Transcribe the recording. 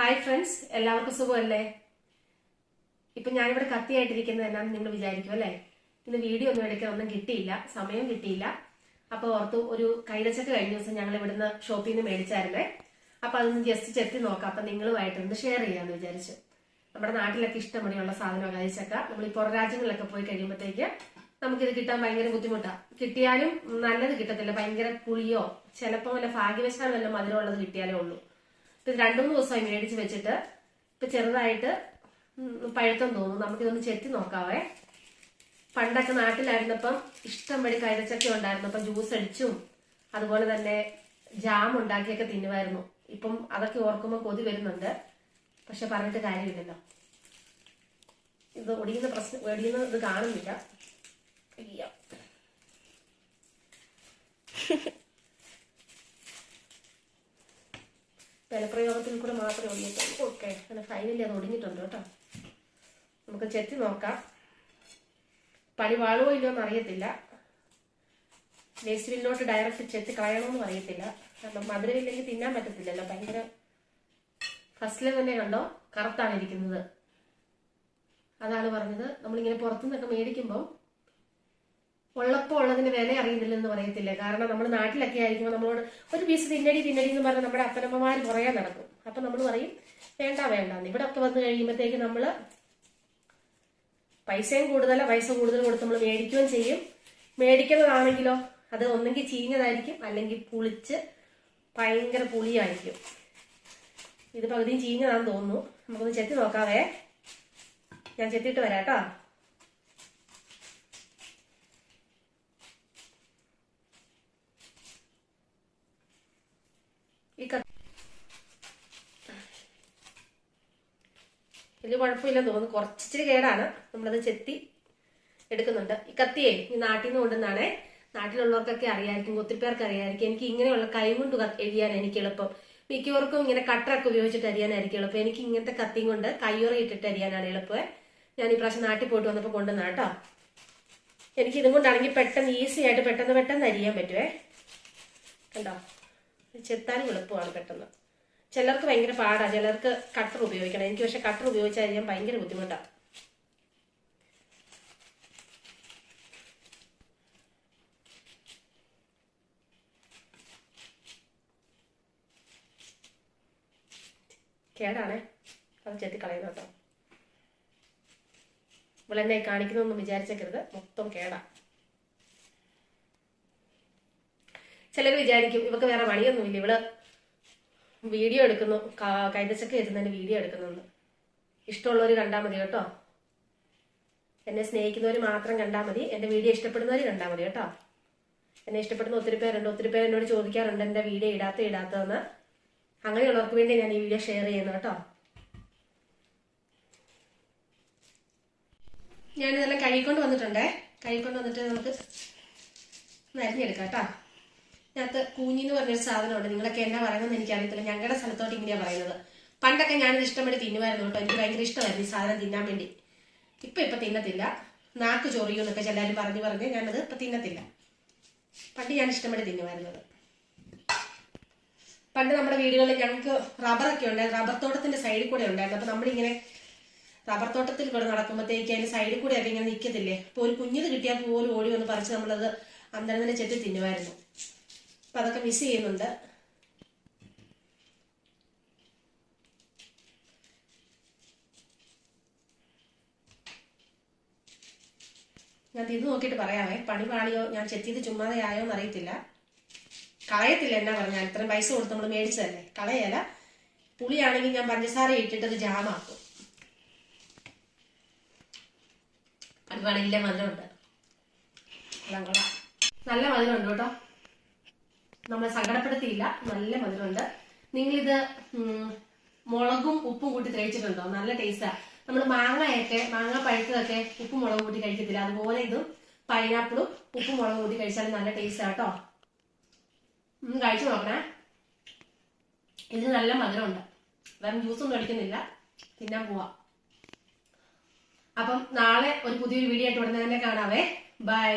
Hi friends എല്ലാവർക്കും സുഖമല്ലേ? ഇപ്പൊ ഞാനിവിടെ കത്തിയായിട്ടിരിക്കുന്നത് എന്നാന്ന് നിങ്ങൾ വിചാരിക്കും അല്ലേ? ഇന്ന് വീഡിയോ ഒന്നും എടുക്കാൻ ഒന്നും കിട്ടിയില്ല സമയം കിട്ടിയില്ല. അപ്പോൾ ഓർത്തു ഒരു കൈതച്ചക്ക കഴിഞ്ഞ ദിവസം ഞങ്ങൾ ഇവിടുന്ന് ഷോപ്പിൽ നിന്ന് മേടിച്ചായിരുന്നേ. അപ്പൊ അതൊന്ന് ജസ്റ്റ് ചെത്തി നോക്കാം. അപ്പൊ നിങ്ങളുമായിട്ട് ഒന്ന് ഷെയർ ചെയ്യാമെന്ന് വിചാരിച്ചു. നമ്മുടെ നാട്ടിലൊക്കെ ഇഷ്ടംപടിയുള്ള സാധനമാണ് കൈതച്ചക്ക. നമ്മൾ ഈ പുറം രാജ്യങ്ങളിലൊക്കെ പോയി കഴിയുമ്പോഴത്തേക്ക് നമുക്കിത് കിട്ടാൻ ഭയങ്കര ബുദ്ധിമുട്ടാണ് കിട്ടിയാലും നല്ലത് കിട്ടത്തില്ല. ഭയങ്കര പുളിയോ ചിലപ്പോൾ വല്ല ഭാഗ്യവശാലും വല്ല മധുരമുള്ളത് കിട്ടിയാലേ ഉള്ളൂ. ഇത് രണ്ടു മൂന്ന് ദിവസമായി മേടിച്ച് വെച്ചിട്ട് ഇപ്പൊ ചെറുതായിട്ട് പഴുത്തം തോന്നുന്നു. നമുക്കിതൊന്ന് ചെത്തി നോക്കാവേ. പണ്ടൊക്കെ നാട്ടിലായിരുന്നപ്പം ഇഷ്ടംപടി കൈതച്ചക്ക ഉണ്ടായിരുന്നു. ഉണ്ടായിരുന്നപ്പം ജ്യൂസ് അടിച്ചും അതുപോലെ തന്നെ ജാം ഉണ്ടാക്കിയൊക്കെ തിന്നുമായിരുന്നു. ഇപ്പം അതൊക്കെ ഓർക്കുമ്പോൾ കൊതി വരുന്നുണ്ട്. പക്ഷെ പറഞ്ഞിട്ട് കാര്യമില്ലല്ലോ. ഇത് ഒടിയുന്ന പ്രശ്നം ഒടിയുന്ന ഇത് കാണുന്നില്ല. അയ്യ. ബലപ്രയോഗത്തിൽ കൂടെ മാത്രമേ ഒന്നിട്ടുള്ളൂ. ഓക്കെ. അങ്ങനെ ഫൈനലി അത് ഒടിഞ്ഞിട്ടുണ്ട് കേട്ടോ. നമുക്ക് ചെത്തി നോക്കാം. പണി വാളുവോ ഇല്ലയോ എന്ന് അറിയത്തില്ല. വേസ്റ്റ് ബില്ലോട്ട് ഡയറക്റ്റ് ചെത്തി കളയണമെന്നും അറിയത്തില്ല. കാരണം മധുരമില്ലെങ്കിൽ തിന്നാൻ പറ്റത്തില്ലല്ലോ. ഭയങ്കര ഫസ്റ്റിലെ തന്നെ കണ്ടോ? കറുത്താണ് ഇരിക്കുന്നത്. അതാണ് പറഞ്ഞത്. നമ്മളിങ്ങനെ പുറത്തുനിന്നൊക്കെ മേടിക്കുമ്പോൾ ഉള്ളപ്പോൾ ഉള്ളതിന്റെ വില അറിയുന്നില്ലെന്ന് പറയത്തില്ല? കാരണം നമ്മൾ നാട്ടിലൊക്കെ ആയിരിക്കുമ്പോൾ നമ്മളോട് ഒരു പീസ് തിന്നടി തിന്നടി എന്ന് പറഞ്ഞാൽ നമ്മുടെ അപ്പനമ്മമാർ കുറയാൻ നടക്കും. അപ്പൊ നമ്മൾ പറയും വേണ്ട വേണ്ട. ഇവിടെ ഒക്കെ വന്നു കഴിയുമ്പോഴത്തേക്ക് നമ്മൾ പൈസയും കൂടുതല പൈസ കൂടുതൽ കൊടുത്ത് നമ്മൾ മേടിക്കുകയും ചെയ്യും. മേടിക്കുന്നതാണെങ്കിലോ അത് ഒന്നെങ്കിൽ ചീഞ്ഞതായിരിക്കും. അല്ലെങ്കിൽ പുളിച്ച് ഭയങ്കര പുളിയായിരിക്കും. ഇത് പകുതിയും ചീഞ്ഞതാണെന്ന് തോന്നുന്നു. നമുക്കൊന്ന് ചെത്തി നോക്കാവേ. ഞാൻ ചെത്തിയിട്ട് വരാം കേട്ടോ ഈ കത്തി വലിയ കുഴപ്പമില്ലെന്ന് തോന്നുന്നു. കുറച്ചിരി കേടാണ്. നമ്മളത് ചെത്തി എടുക്കുന്നുണ്ട്. ഈ കത്തിയേ ഈ നാട്ടിൽ നിന്ന് കൊണ്ടുവന്നാണേ. നാട്ടിലുള്ളവർക്കൊക്കെ അറിയായിരിക്കും ഒത്തിരി പേർക്ക് അറിയാമായിരിക്കും എനിക്ക് ഇങ്ങനെയുള്ള കൈകൊണ്ട് എഴുതിയാൻ എനിക്ക് എളുപ്പം. മിക്കവർക്കും ഇങ്ങനെ കട്ടറൊക്കെ ഉപയോഗിച്ചിട്ട് അരിയാനായിരിക്കും എളുപ്പം. എനിക്ക് ഇങ്ങനത്തെ കത്തിയും കൊണ്ട് കയ്യുറ ഇട്ടിട്ട് അരിയാനാണ് എളുപ്പം. ഞാൻ ഈ പ്രാവശ്യം നാട്ടിൽ പോയിട്ട് വന്നപ്പോൾ കൊണ്ടുവന്ന കേട്ടോ. എനിക്ക് ഇതും കൊണ്ടാണെങ്കിൽ പെട്ടെന്ന് ഈസി ആയിട്ട് പെട്ടെന്ന് പെട്ടെന്ന് അരിയാൻ പറ്റുമേ കണ്ടോ? ചെത്താനും എളുപ്പമാണ് പെട്ടെന്ന്. ചിലർക്ക് ഭയങ്കര പാടാ ചിലർക്ക് കട്ടർ ഉപയോഗിക്കണം. എനിക്ക് പക്ഷെ കട്ടർ ഉപയോഗിച്ചാൽ അരിയാൻ ഭയങ്കര ബുദ്ധിമുട്ടാണ് കേടാണേ. അത് ചെത്തി കളയുന്ന കേട്ടോ. ഇവളെന്നെ കാണിക്കുന്നൊന്നും വിചാരിച്ചേക്കരുത്. മൊത്തം കേടാ. ചിലർ വിചാരിക്കും ഇവക്ക് വേറെ പണിയൊന്നുമില്ല ഇവൾ വീഡിയോ എടുക്കുന്നു. കൈതച്ചക്ക എത്തുന്നതിന് വീഡിയോ എടുക്കുന്നുണ്ട്. ഇഷ്ടമുള്ളവർ കണ്ടാൽ മതി കേട്ടോ. എന്നെ സ്നേഹിക്കുന്നവർ മാത്രം കണ്ടാൽ മതി. എന്റെ വീഡിയോ ഇഷ്ടപ്പെടുന്നവർ കണ്ടാൽ മതി കേട്ടോ. എന്നെ ഇഷ്ടപ്പെടുന്ന ഒത്തിരി പേരുണ്ട്. ഒത്തിരി പേര് എന്നോട് ചോദിക്കാറുണ്ട് എന്റെ വീഡിയോ ഇടാത്ത ഇടാത്തതെന്ന്. അങ്ങനെയുള്ളവർക്ക് വേണ്ടി ഞാൻ ഈ വീഡിയോ ഷെയർ ചെയ്യുന്നു കേട്ടോ. ഞാനിതെല്ലാം കഴുകിക്കൊണ്ട് വന്നിട്ടുണ്ടേ. കഴുകിക്കൊണ്ട് വന്നിട്ട് നമുക്ക് നരിഞ്ഞെടുക്കാം കേട്ടോ. ഇതിനകത്ത് കൂഞ്ഞി എന്ന് പറഞ്ഞൊരു സാധനമുണ്ട്. നിങ്ങളൊക്കെ എന്നാ പറയുന്നത് എനിക്കറിയത്തില്ല. ഞങ്ങളുടെ സ്ഥലത്തോട്ട് ഇങ്ങനെയാണ് പറയുന്നത്. പണ്ടൊക്കെ ഞാനിത് ഇഷ്ടപ്പെട്ട് തിന്നുമായിരുന്നു കേട്ടോ. എനിക്ക് ഭയങ്കര ഇഷ്ടമായിരുന്നു ഈ സാധനം തിന്നാൻ വേണ്ടി. ഇപ്പൊ ഇപ്പൊ തിന്നത്തില്ല. നാക്ക് ചൊറിയും എന്നൊക്കെ ചെല്ലാരും പറഞ്ഞു പറഞ്ഞ് ഞാനത് ഇപ്പൊ തിന്നത്തില്ല. പണ്ട് ഞാൻ ഇഷ്ടപ്പെട്ട് തിന്നുമായിരുന്നത് പണ്ട് നമ്മുടെ വീടുകളിൽ ഞങ്ങൾക്ക് റബ്ബറൊക്കെ ഉണ്ടായിരുന്നു. റബ്ബർ തോട്ടത്തിന്റെ സൈഡിൽ കൂടെ ഉണ്ടായിരുന്നു. അപ്പൊ നമ്മളിങ്ങനെ റബ്ബർ തോട്ടത്തിൽ കൂടെ നടക്കുമ്പോഴത്തേക്ക് അതിന്റെ സൈഡിൽ കൂടെ ഇങ്ങനെ നിൽക്കത്തില്ലേ? ഇപ്പൊ ഒരു കുഞ്ഞത് കിട്ടിയാൽ പോലും ഓടി വന്ന് പറിച്ച് നമ്മളത് അന്തരം തന്നെ ചെത്തി തിന്നുമായിരുന്നു. അപ്പൊ അതൊക്കെ മിസ് ചെയ്യുന്നുണ്ട്. ഞാൻ തിന്ന് നോക്കിയിട്ട് പറയാമേ പണി പാളിയോ ഞാൻ ചെത്തിയത് ചുമ്മാതെയായോ എന്ന് അറിയത്തില്ല കളയത്തില്ല എന്നാ പറഞ്ഞാൽ ഇത്രയും പൈസ കൊടുത്ത് നമ്മൾ മേടിച്ചതല്ലേ? കളയല പുളിയാണെങ്കിൽ ഞാൻ പഞ്ചസാര ഇട്ടിട്ടത് ജാമാക്കും പണി പാണിയില്ല മധുരമുണ്ട്. നല്ല മധുരമുണ്ട് കേട്ടോ. നമ്മളെ സങ്കടപ്പെടുത്തിയില്ല. നല്ല മധുരമുണ്ട്. നിങ്ങൾ ഇത് മുളകും ഉപ്പും കൂട്ടി കഴിച്ചിട്ടുണ്ടോ നല്ല ടേസ്റ്റാ നമ്മൾ മാങ്ങയൊക്കെ മാങ്ങ പഴുത്തതൊക്കെ ഉപ്പും മുളകും കൂട്ടി കഴിക്കത്തില്ല. അതുപോലെ ഇതും പൈനാപ്പിളും ഉപ്പും മുളകും കൂട്ടി കഴിച്ചാലും നല്ല ടേസ്റ്റാ കേട്ടോ ഒന്ന് കഴിച്ചു നോക്കണേ. ഇതിന് നല്ല മധുരമുണ്ട്. വേറെ ജ്യൂസൊന്നും അടിക്കുന്നില്ല. തിന്നാൻ പോവാ. അപ്പം നാളെ ഒരു പുതിയൊരു വീഡിയോ ആയിട്ട് ഉടനെ തന്നെ കാണാവേ. ബൈ